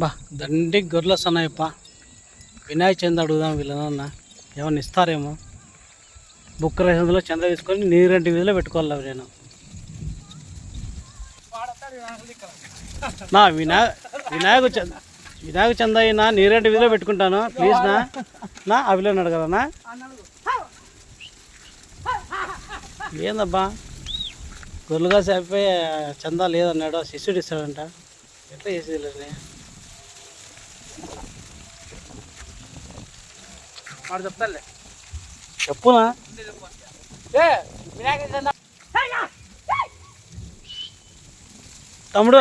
బా. దండి గొర్రెలు వస్తున్నాయప్ప వినాయక చంద అడుగుదాం వీళ్ళనన్న. ఏమన్నా ఇస్తారేమో. బుక్ రేసందులో చంద తీసుకొని నీరంటి వీధిలో పెట్టుకోవాలి అవి నేను నా వినా వినాయక చంద వినాయక చంద అయినా నీరంటి వీధిలో పెట్టుకుంటాను. ప్లీజ్ నా. నా అవిలో అడగలనా ఏందబ్బా? గొర్రెలుగా చందా లేదన్నాడు శిష్యుడు ఇస్తాడంట. ఎట్లా చేసేది వాడు చెప్తాలే చెప్పునా? ఏ వినాయక చంద తమ్ముడు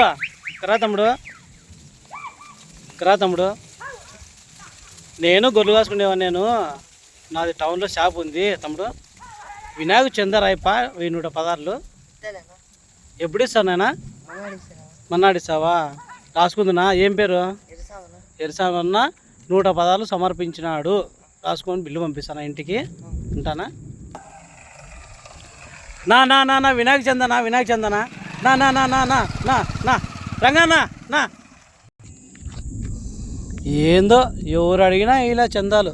కరా తమ్ముడు? కరా తమ్ముడు? నేను గొర్రెలు కాసుకునేవాడిని నేను. నాది టౌన్లో షాప్ ఉంది తమ్ముడు. వినాయక చందరాయప్ప వెయ్యి నూట పదార్లు ఎప్పుడు ఇస్తాను నాయన? మన్నాడు ఇస్తావా? రాసుకుందినా? ఏం పేరు? ఎరసామన్న నూట పదాలు సమర్పించినాడు రాసుకొని బిల్లు పంపిస్తాను ఇంటికి ఉంటానా నా నా నా నా వినాయక చందనా వినాయక చందనా నా నా నా నా నా నా నా రంగానా నా ఏందో ఎవరు అడిగినా ఇలా చందాలు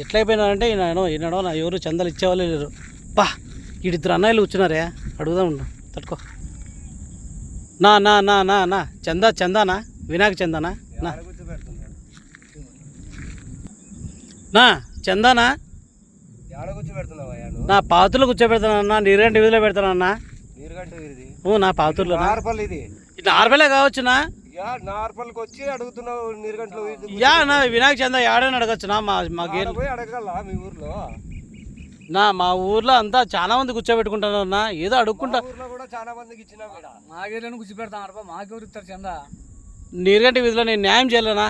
ఎట్లయిపోయినారంటే ఈయన ఈనాడో నా ఎవరు చందాలు ఇచ్చేవాళ్ళు లేరు పా ఇద్దరు అన్నయ్యలు కూర్చున్నారే అడుగుదాం ఉండు తట్టుకో నా నా నా నా నా చందా చందానా వినాయక చందానా నా. నా చందానా? నా పాతులు కూర్చోబెడతానన్నా నీరంటి వీధిలో పెడతానన్నా. నీరుగంట ఇది ఓ నా ఇది ఇది. నార్మలే కావచ్చునా యా నార్పల్కి వచ్చి అడుగుతున్నావు నీరుగంటలో యా నా వినాయక చంద యాడని అడగచ్చునా మా మా గేర్ అడగల మీ ఊర్లో? నా మా ఊర్లో అంతా చాలా మంది కూర్చోబెట్టుకుంటాను అన్న ఏదో అడుక్కుంటా. ఊర్లో కూడా చాలా మందికి ఇచ్చినాం ఇక్కడ. మాకేళ్ళని కూర్చి పెడతాం అరప మాకెవరు ఇస్తారు చందా? నీరుగంటి విధులు నేను న్యాయం చేయలేనా?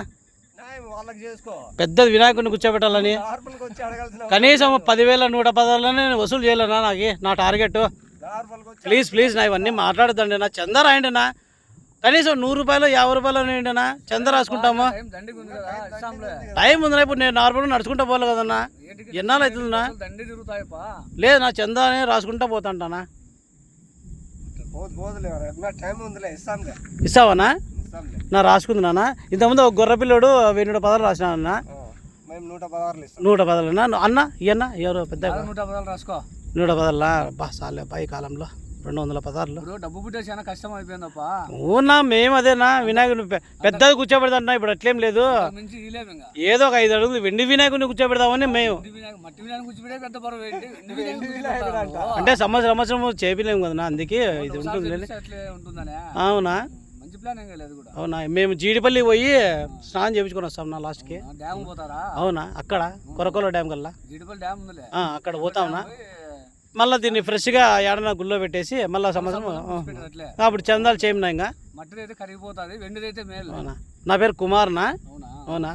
పెద్ద వినాయకుడిని కూర్చోబెట్టాలని. కనీసం పదివేల నూట పదాలని నేను వసూలు చేయలేనా నాకు? నా టార్గెట్. ప్లీజ్ ప్లీజ్ నా ఇవన్నీ మాట్లాడదండి నా. చంద రాయండినా? కనీసం నూరు రూపాయలు యాభై రూపాయలు ఏంటన్నా చంద రాసుకుంటాము. టైం ఉందిరా ఇప్పుడు నేను నార్మల్ నడుచుకుంటా పోలే కదన్నా. ఎన్నాళ్ళు అవుతుందన్నా లేదు నా చందా రాసుకుంటా పోతాంటానా? ఇస్తావానా నా రాసుకుంది నాన్న. ఇంతకుముందు ఒక గొర్రె పిల్లోడు వెయ్యి నూట పదాలు రాసినా మేము నూట ఇస్తాం. నూట పదాలన్నా అన్న. ఇవన్న ఎవరు? పెద్ద నూట పదాలు రాసుకో. నూట పదాలా? బా సాలే పై కాలంలో రెండు వందల పదార్లు. డబ్బు పుట్టే చాలా కష్టం అయిపోయిందప్ప. ఊనా మేము అదేనా వినాయకుని పెద్దది కూర్చోబెడతా ఇప్పుడు అట్లేం లేదు. ఏదో ఒక ఐదు అడుగులు వెండి వినాయకుడిని కూర్చోబెడదామని మేము. అంటే సంవత్సరం సంవత్సరం చేపిలేము కదా అందుకే ఇది ఉంటుంది అవునా? అవునా? మేము జీడిపల్లి పోయి స్నానం చేయించుకొని వస్తాం నా లాస్ట్కి డ్యామ్ పోతారా? అవునా? అక్కడ? కొరకొల డ్యామ్ కల్లా? జీడిపల్లి డ్యామ్ అక్కడ పోతావునా పోయి మళ్ళీ దీన్ని ఫ్రెష్గా ఏడన్నా గుళ్ళో పెట్టేసి మళ్ళీ సంవత్సరం అప్పుడు చందాలు చేయమన్నా ఇంకా మట్టిది అయితే కరిగిపోతుంది వెండిది అయితే మేలు. అవునా? నా పేరు కుమార్నా? అవునా? అవునా?